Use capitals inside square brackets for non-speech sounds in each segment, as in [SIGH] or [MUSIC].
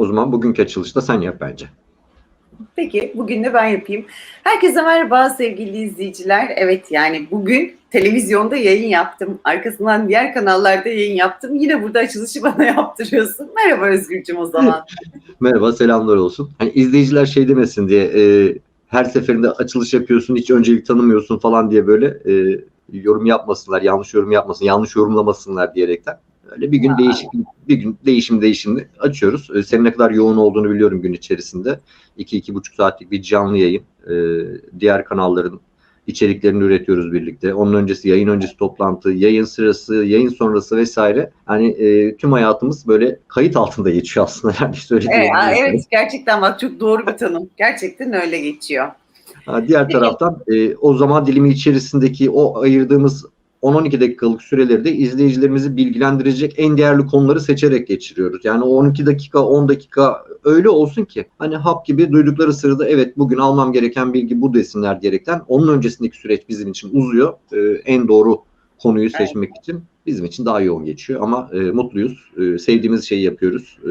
O zaman bugünkü açılışta sen yap bence. Peki bugün de ben yapayım. Herkese merhaba sevgili izleyiciler. Evet yani bugün televizyonda yayın yaptım. Arkasından diğer kanallarda yayın yaptım. Yine burada açılışı [LAUGHS] bana yaptırıyorsun. Merhaba Özgürcüm o zaman. [LAUGHS] Merhaba, selamlar olsun. Hani izleyiciler şey demesin diye e, her seferinde açılış yapıyorsun, hiç öncelik tanımıyorsun falan diye böyle e, yorum yapmasınlar, yanlış yorum yapmasın, yanlış yorumlamasınlar diyerekten. Öyle bir gün değişik, bir gün değişim değişimli açıyoruz. E, senin ne kadar yoğun olduğunu biliyorum gün içerisinde. 2-2,5 saatlik bir canlı yayın. E, diğer kanalların içeriklerini üretiyoruz birlikte. Onun öncesi yayın öncesi toplantı, yayın sırası, yayın sonrası vesaire. Hani e, tüm hayatımız böyle kayıt altında geçiyor aslında. [LAUGHS] Yani söylediğim Evet, gibi. evet gerçekten bak çok doğru bir tanım. Gerçekten öyle geçiyor. Ha, diğer taraftan e, o zaman dilimi içerisindeki o ayırdığımız 10-12 dakikalık süreleri de izleyicilerimizi bilgilendirecek en değerli konuları seçerek geçiriyoruz. Yani o 12 dakika 10 dakika öyle olsun ki hani hap gibi duydukları sırada evet bugün almam gereken bilgi bu desinler diyerekten onun öncesindeki süreç bizim için uzuyor. E, en doğru konuyu seçmek için bizim için daha yoğun geçiyor ama e, mutluyuz. E, sevdiğimiz şeyi yapıyoruz. E,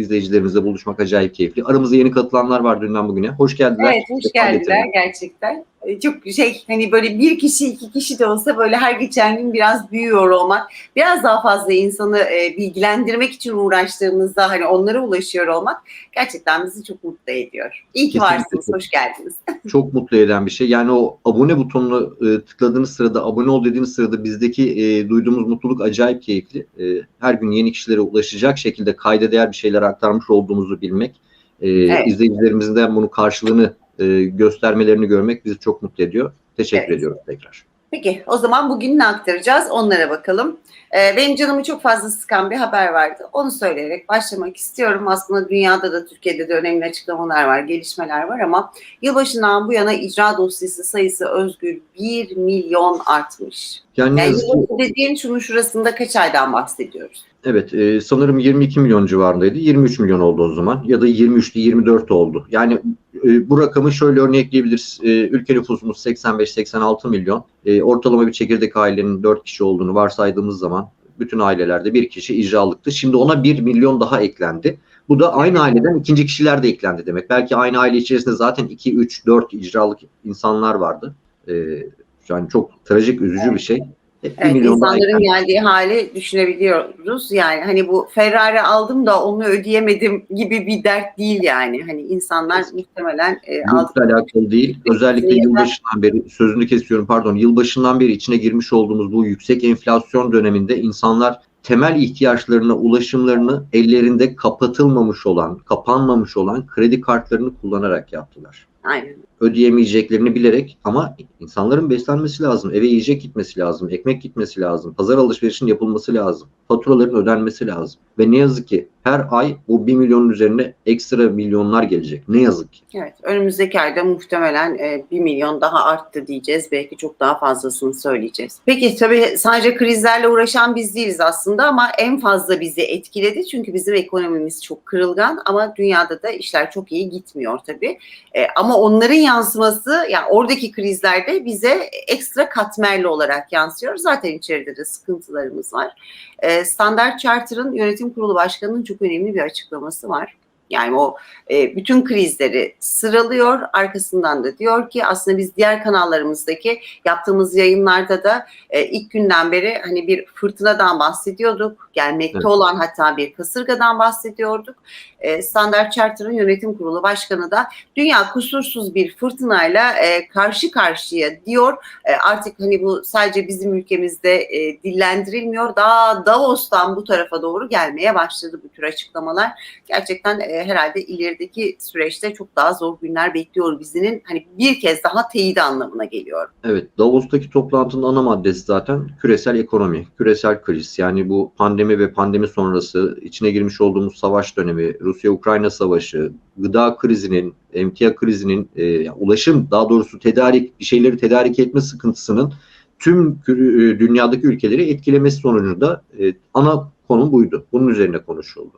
izleyicilerimizle buluşmak acayip keyifli. Aramızda yeni katılanlar var dünden bugüne. Hoş geldiler. Evet hoş geldiler gerçekten. Ee, Çok şey hani böyle bir kişi iki kişi de olsa böyle her geçen gün biraz büyüyor olmak, biraz daha fazla insanı e, bilgilendirmek için uğraştığımızda hani onlara ulaşıyor olmak gerçekten bizi çok mutlu ediyor. İyi ki Kesinlikle. varsınız, hoş geldiniz. [LAUGHS] çok mutlu eden bir şey. Yani o abone butonunu e, tıkladığınız sırada, abone ol dediğiniz sırada bizdeki e, duyduğumuz mutluluk acayip keyifli. E, her gün yeni kişilere ulaşacak şekilde kayda değer bir şeyler aktarmış olduğumuzu bilmek, e, Evet. izleyicilerimizin de bunu karşılığını e, göstermelerini görmek bizi çok mutlu ediyor. Teşekkür Evet. ediyoruz tekrar. Peki o zaman bugün ne aktaracağız onlara bakalım. Ee, benim canımı çok fazla sıkan bir haber vardı. Onu söyleyerek başlamak istiyorum. Aslında dünyada da Türkiye'de de önemli açıklamalar var, gelişmeler var ama yılbaşından bu yana icra dosyası sayısı özgür 1 milyon artmış. Yani, Yani yılbaşı dediğin şunun şurasında kaç aydan bahsediyoruz? Evet e, sanırım 22 milyon civarındaydı. 23 milyon oldu o zaman ya da 23'te 24 oldu. Yani e, bu rakamı şöyle örnekleyebiliriz. E, ülke nüfusumuz 85-86 milyon. E, ortalama bir çekirdek ailenin 4 kişi olduğunu varsaydığımız zaman bütün ailelerde bir kişi icralıktı. Şimdi ona 1 milyon daha eklendi. Bu da aynı aileden ikinci kişiler de eklendi demek. Belki aynı aile içerisinde zaten 2, 3, 4 icralık insanlar vardı. E, yani çok trajik, üzücü bir şey. Hep bir Evet, insanların geldiği hali düşünebiliyoruz. Yani hani bu Ferrari aldım da onu ödeyemedim gibi bir dert değil yani. Hani insanlar muhtemelen e, Yılbaşıyla alakalı değil. Özellikle Yeter. yılbaşından beri sözünü kesiyorum pardon. Yılbaşından beri içine girmiş olduğumuz bu yüksek enflasyon döneminde insanlar temel ihtiyaçlarına ulaşımlarını ellerinde kapatılmamış olan, kapanmamış olan kredi kartlarını kullanarak yaptılar. Aynen. Ödeyemeyeceklerini bilerek ama insanların beslenmesi lazım, eve yiyecek gitmesi lazım, ekmek gitmesi lazım, pazar alışverişinin yapılması lazım, faturaların ödenmesi lazım. Ve ne yazık ki her ay bu 1 milyonun üzerine ekstra milyonlar gelecek. Ne yazık ki. Evet, önümüzdeki ayda muhtemelen e, 1 milyon daha arttı diyeceğiz. Belki çok daha fazlasını söyleyeceğiz. Peki tabii sadece krizlerle uğraşan biz değiliz aslında ama en fazla bizi etkiledi. Çünkü bizim ekonomimiz çok kırılgan ama dünyada da işler çok iyi gitmiyor tabii. E, onların yansıması yani oradaki krizlerde bize ekstra katmerli olarak yansıyor. Zaten içeride de sıkıntılarımız var. E, Standard Charter'ın yönetim kurulu başkanının çok önemli bir açıklaması var. Yani o e, bütün krizleri sıralıyor. Arkasından da diyor ki aslında biz diğer kanallarımızdaki yaptığımız yayınlarda da e, ilk günden beri hani bir fırtınadan bahsediyorduk. Gelmekte Evet. olan hatta bir kasırgadan bahsediyorduk. E, Standard Charter'ın yönetim kurulu başkanı da dünya kusursuz bir fırtınayla e, karşı karşıya diyor. E, artık hani bu sadece bizim ülkemizde e, dillendirilmiyor. Daha Davos'tan bu tarafa doğru gelmeye başladı bu tür açıklamalar. Gerçekten e, herhalde ilerideki süreçte çok daha zor günler bekliyor bizinin. Hani bir kez daha teyit anlamına geliyor. Evet, Davos'taki toplantının ana maddesi zaten küresel ekonomi, küresel kriz. Yani bu pandemi ve pandemi sonrası içine girmiş olduğumuz savaş dönemi, Rusya-Ukrayna savaşı, gıda krizinin, emtia krizinin, e, ulaşım daha doğrusu tedarik, bir şeyleri tedarik etme sıkıntısının tüm e, dünyadaki ülkeleri etkilemesi sonucunda e, ana konu buydu. Bunun üzerine konuşuldu.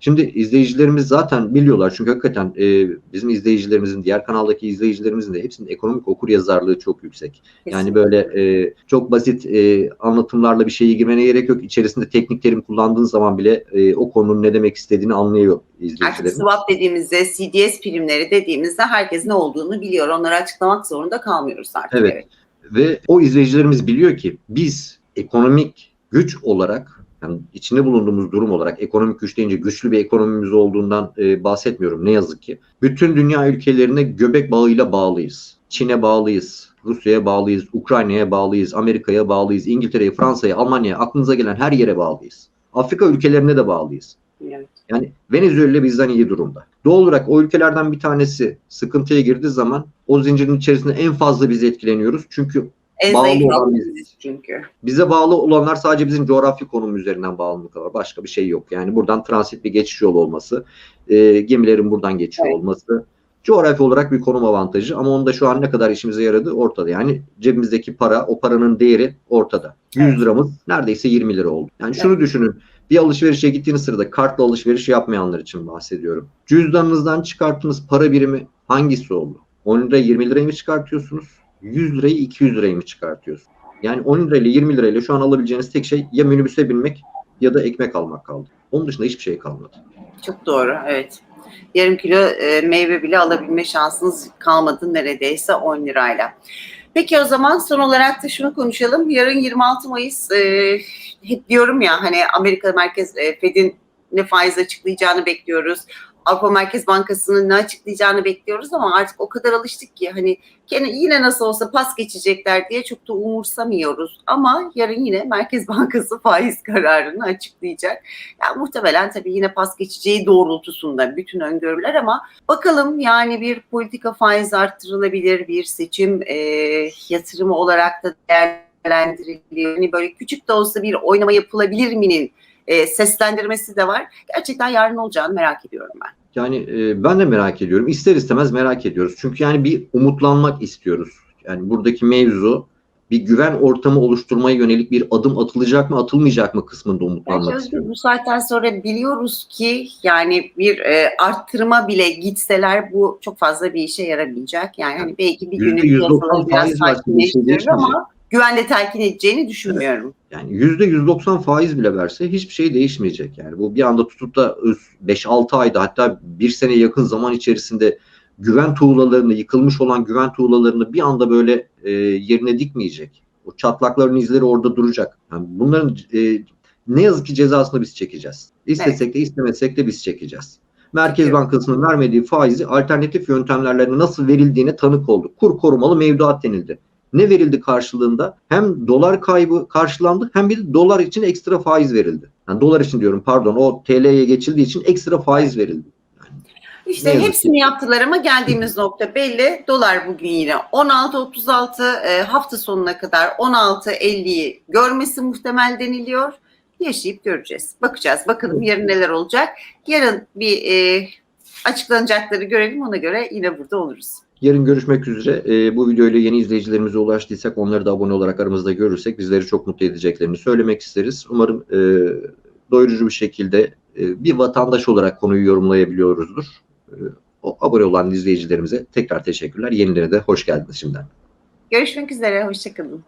Şimdi izleyicilerimiz zaten biliyorlar çünkü hakikaten e, bizim izleyicilerimizin, diğer kanaldaki izleyicilerimizin de hepsinin ekonomik okur yazarlığı çok yüksek. Yani böyle e, çok basit e, anlatımlarla bir şeye girmene gerek yok. İçerisinde teknik terim kullandığın zaman bile e, o konunun ne demek istediğini anlıyor Artık izleyicilerimiz. swap dediğimizde, CDS primleri dediğimizde herkes ne olduğunu biliyor. Onları açıklamak zorunda kalmıyoruz artık. Evet. Ve o izleyicilerimiz biliyor ki biz ekonomik güç olarak yani içinde bulunduğumuz durum olarak ekonomik güç deyince güçlü bir ekonomimiz olduğundan e, bahsetmiyorum ne yazık ki. Bütün dünya ülkelerine göbek bağıyla bağlıyız. Çin'e bağlıyız. Rusya'ya bağlıyız, Ukrayna'ya bağlıyız, Amerika'ya bağlıyız, İngiltere'ye, Fransa'ya, Almanya'ya, aklınıza gelen her yere bağlıyız. Afrika ülkelerine de bağlıyız. Evet. Yani Venezuela bizden iyi durumda. Doğal olarak o ülkelerden bir tanesi sıkıntıya girdiği zaman o zincirin içerisinde en fazla biz etkileniyoruz. Çünkü En Bağlı zayıf olan biziz. çünkü. bize bağlı olanlar sadece bizim coğrafi konum üzerinden bağımlılık var. Başka bir şey yok. Yani buradan transit bir geçiş yolu olması, e, gemilerin buradan geçiyor Evet. olması coğrafi olarak bir konum avantajı ama onda şu an ne kadar işimize yaradığı ortada. Yani cebimizdeki para, o paranın değeri ortada. 100 Evet. liramız neredeyse 20 lira oldu. Yani şunu düşünün. Bir alışverişe gittiğiniz sırada kartla alışveriş yapmayanlar için bahsediyorum. Cüzdanınızdan çıkarttığınız para birimi hangisi oldu? 10 lira 20 lirayı mı çıkartıyorsunuz? 100 lirayı 200 lirayı mı çıkartıyorsunuz? Yani 10 lirayla 20 lirayla şu an alabileceğiniz tek şey ya minibüse binmek ya da ekmek almak kaldı. Onun dışında hiçbir şey kalmadı. Çok doğru, evet. Yarım kilo e, meyve bile alabilme şansınız kalmadı neredeyse 10 lirayla. Peki o zaman son olarak da şunu konuşalım. Yarın 26 Mayıs e, hep diyorum ya hani Amerika Merkez e, Fed'in ne faiz açıklayacağını bekliyoruz. Avrupa Merkez Bankası'nın ne açıklayacağını bekliyoruz ama artık o kadar alıştık ki hani yine nasıl olsa pas geçecekler diye çok da umursamıyoruz. Ama yarın yine Merkez Bankası [LAUGHS] faiz kararını açıklayacak. Yani muhtemelen tabii yine pas geçeceği doğrultusunda bütün öngörüler ama bakalım yani bir politika faiz arttırılabilir, bir seçim e, yatırımı olarak da değerlendirilebilir. Hani böyle küçük de olsa bir oynama yapılabilir mi'nin e, seslendirmesi de var. Gerçekten yarın olacağını merak ediyorum ben. Yani e, ben de merak ediyorum. İster istemez merak ediyoruz. Çünkü yani bir umutlanmak istiyoruz. Yani buradaki mevzu bir güven ortamı oluşturmaya yönelik bir adım atılacak mı atılmayacak mı kısmında Bence umutlanmak Özgür, istiyoruz. bu saatten sonra biliyoruz ki yani bir e, arttırma bile gitseler bu çok fazla bir işe yaramayacak. Yani hani belki bir günlük %190 piyasaları biraz şey sakinleştirir ama güvenle telkin edeceğini düşünmüyorum. Yani %190 faiz bile verse hiçbir şey değişmeyecek. Yani bu bir anda tutup da 5-6 ayda hatta bir sene yakın zaman içerisinde güven tuğlalarını, yıkılmış olan güven tuğlalarını bir anda böyle e, yerine dikmeyecek. O çatlakların izleri orada duracak. Yani bunların e, ne yazık ki cezasını biz çekeceğiz. İstesek de istemesek de biz çekeceğiz. Merkez Evet. Bankası'nın vermediği faizi alternatif yöntemlerle nasıl verildiğine tanık olduk. Kur korumalı mevduat denildi. Ne verildi karşılığında? Hem dolar kaybı karşılandı hem bir de dolar için ekstra faiz verildi. Yani dolar için diyorum pardon o TL'ye geçildiği için ekstra faiz verildi. İşte Ne hepsini yaptılar ama geldiğimiz nokta belli. Dolar bugün yine 16.36 e, hafta sonuna kadar 16.50'yi görmesi muhtemel deniliyor. Yaşayıp göreceğiz. Bakacağız. Bakalım yarın neler olacak. Yarın bir e, açıklanacakları görelim. Ona göre yine burada oluruz. Yarın görüşmek üzere. Ee, bu videoyla yeni izleyicilerimize ulaştıysak onları da abone olarak aramızda görürsek bizleri çok mutlu edeceklerini söylemek isteriz. Umarım e, doyurucu bir şekilde e, bir vatandaş olarak konuyu yorumlayabiliyoruzdur. E, o abone olan izleyicilerimize tekrar teşekkürler. Yenilerine de hoş geldiniz şimdiden. Görüşmek üzere. Hoşçakalın.